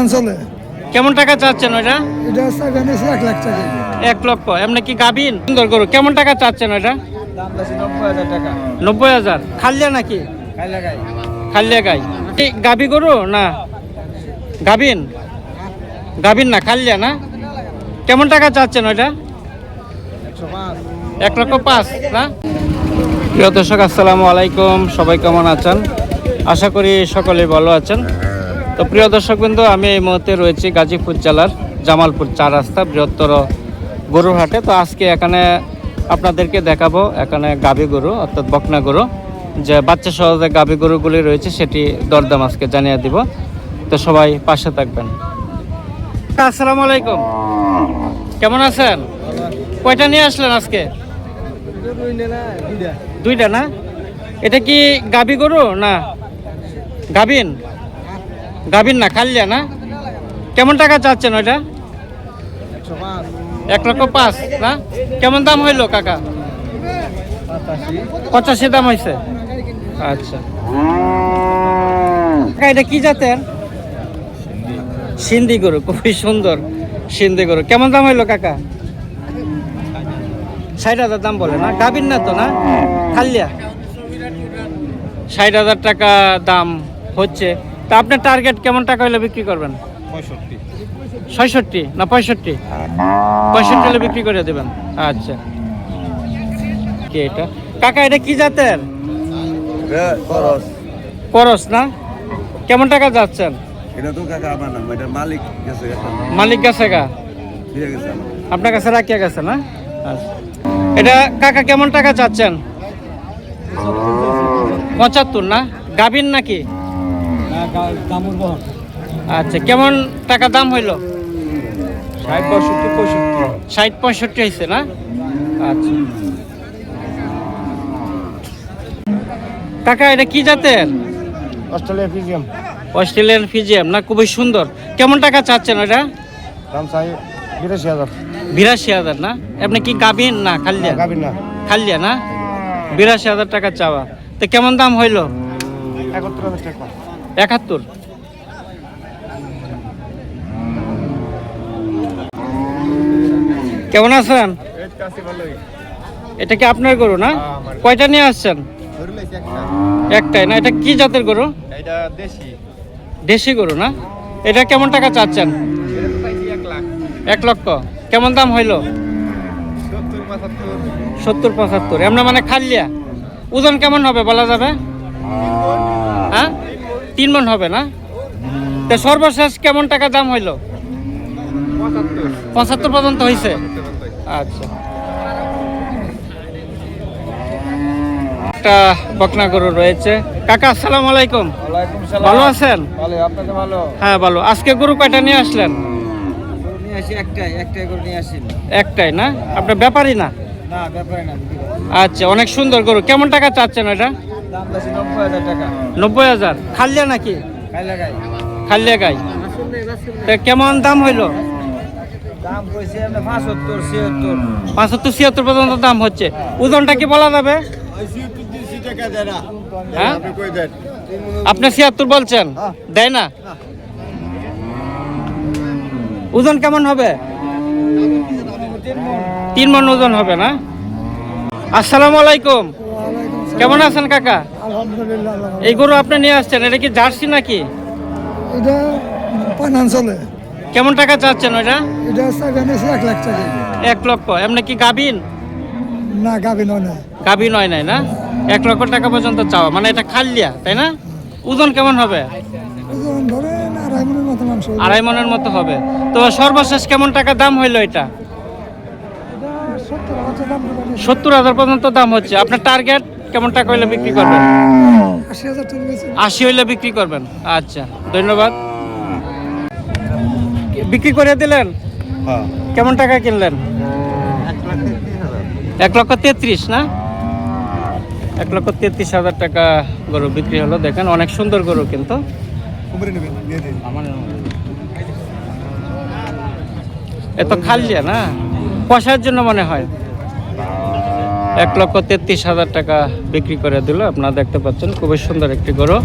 পানাঞ্চলে কেমন টাকা চাচ্ছেন এটা এসে এক লাখ টাকা। এক লক্ষ। এমনি কি গাবিন সুন্দর গরু। কেমন টাকা চাচ্ছেন ওইটা? নব্বই হাজার। খালিয়া নাকি? খালিয়া গাই। গাবি গরু না? গাবিন গাবিন না খালিয়া না? কেমন টাকা চাচ্ছেন ওইটা? এক লক্ষ পাঁচ না? প্রিয় দর্শক আসসালামু আলাইকুম। সবাই কেমন আছেন? আশা করি সকলেই ভালো আছেন। তো প্রিয় দর্শক বিন্দু আমি এই মুহূর্তে রয়েছি গাজীপুর জেলার জামালপুর চার রাস্তা বৃহত্তর গরুর হাটে। তো আজকে এখানে আপনাদেরকে দেখাবো এখানে গাভী গরু, অর্থাৎ বকনা গরু। যে বাচ্চা সহ যে গাভী গরুগুলি রয়েছে, সেটি দরদাম আজকে জানিয়ে দিব। তো সবাই পাশে থাকবেন। আসসালামু আলাইকুম। কেমন আছেন? কয়টা নিয়ে আসলেন আজকে? দুইটা না? এটা কি গাবি গরু না গাবিন গাবিন না খালিয়া না? কেমন টাকা চাচ্ছেন ওইটা? এক লক্ষ পাঁচ, না? কেমন দাম হইল কাকা? পঁচাশি দাম হয়েছে আচ্ছা। এটা কি জাতের? সিন্ধি গরু, খুবই সুন্দর সিন্ধি গরু। কেমন দাম হইল কাকা? ষাট হাজার দাম বলে না? গাবিন না তো, না? খালিয়া ষাট হাজার টাকা দাম হচ্ছে। তা আপনার টার্গেট কেমন টাকা হলে বিক্রি করবেন? পঁয়ষট্টি। ছয়ষট্টি? না পঁয়ষট্টি? পঁয়ষট্টি হলে বিক্রি করে দেবেন। আচ্ছা। কি এটা? কাকা এটা কি জাতের? করস। না? কেমন টাকা যাচ্ছেন? এটা তো কাকা আমার নাম এটা মালিক গেছে মালিক গেছে গা? দিয়ে গেছে আপনার কাছে রাখিয়া গেছে না? আচ্ছা। এটা কাকা কেমন টাকা চাচ্ছেন? পঁচাত্তর না? গাবিন নাকি? দামুর বহন আচ্ছা কেমন টাকা দাম হইল? ষাট পঁয়ষট্টি পঁয়ষট্টি। ষাট পঁয়ষট্টি হয়েছে না? আচ্ছা। কাকা এটা কি জাতের? অস্ট্রেলিয়া ফিজিয়াম। অস্ট্রেলিয়ান ফিজিয়াম না খুবই সুন্দর। কেমন টাকা চাচ্ছেন দাম চাই বিরাশি হাজার। বিরাশি হাজার না? আপনি কি গাবিন না খালিয়া? গাবিন না। খালিয়া না? বিরাশি হাজার টাকা চাওয়া। তো কেমন দাম হইল? হাজার টাকা। একাত্তর। কেমন আছেন? এটা কি আপনার গরু না? কয়টা নিয়ে আসছেন? একটাই না এটা কি জাতের গরু? দেশি। গরু না? এটা কেমন টাকা চাচ্ছেন? এক লক্ষ। কেমন দাম হইল? সত্তর পঁচাত্তর। এমন মানে খালিয়া ওজন কেমন হবে বলা যাবে? হ্যাঁ তিন মন হবে না? তো সর্বশেষ কেমন টাকা দাম হইল? পঁচাত্তর পর্যন্ত হয়েছে আচ্ছা। একটা বকনা গরু রয়েছে। কাকা আসসালামু আলাইকুম। ভালো আছেন? হ্যাঁ ভালো। আজকে গরু কয়টা নিয়ে আসলেন? একটাই একটাই গরু নিয়ে আসি। একটাই না? আপনার ব্যাপারই না? আচ্ছা অনেক সুন্দর গরু। কেমন টাকা চাচ্ছেন বেশি নব্বই হাজার খালিয়া নাকি? গাই। কেমন দাম হইল? পাঁচাত্তর ছিয়াত্তর। পর্যন্ত দাম হচ্ছে। ওজনটা কি বলা যাবে? হ্যাঁ? আপনি ছিয়াত্তর বলছেন। দেয় না? ওজন কেমন হবে? তিন মন ওজন হবে না? আসসালামু আলাইকুম। কেমন আছেন কাকা? আলহামদুলিল্লাহ এই গরু আপনি নিয়ে আসছেন এটা কি জার্সি নাকি? এটা পানাঞ্চলে কেমন টাকা চাচ্ছেন ওইটা? এটা এক লাখ টাকা। এক লক্ষ। এমনি কি গাবিন না গাবি নয় না। গাবিন হয় নাই না? এক লক্ষ টাকা পর্যন্ত চাওয়া। মানে এটা খালিয়া তাই না? ওজন কেমন হবে? ওজন ধরেন আড়াই মনের মতো মাংস আড়াই মনের মতো হবে। তো সর্বশেষ কেমন টাকা দাম হইল এটা? সত্তর হাজার পর্যন্ত দাম হচ্ছে। আপনার টার্গেট কেমন টাকা হইলে বিক্রি করবেন? আশি হইলে বিক্রি করবেন। আচ্ছা ধন্যবাদ। বিক্রি করে দিলেন? হ্যাঁ। কেমন টাকা কিনলেন? এক লক্ষ তেত্রিশ না? এক লক্ষ তেত্রিশ হাজার টাকা গরু বিক্রি হলো। দেখেন অনেক সুন্দর গরু কিন্তু। এত খালিয়া না? পয়সার জন্য মনে হয়। এক লক্ষ তেত্রিশ হাজার টাকা বিক্রি করে দিল। আপনারা দেখতে পাচ্ছেন, খুবই সুন্দর একটি গরু।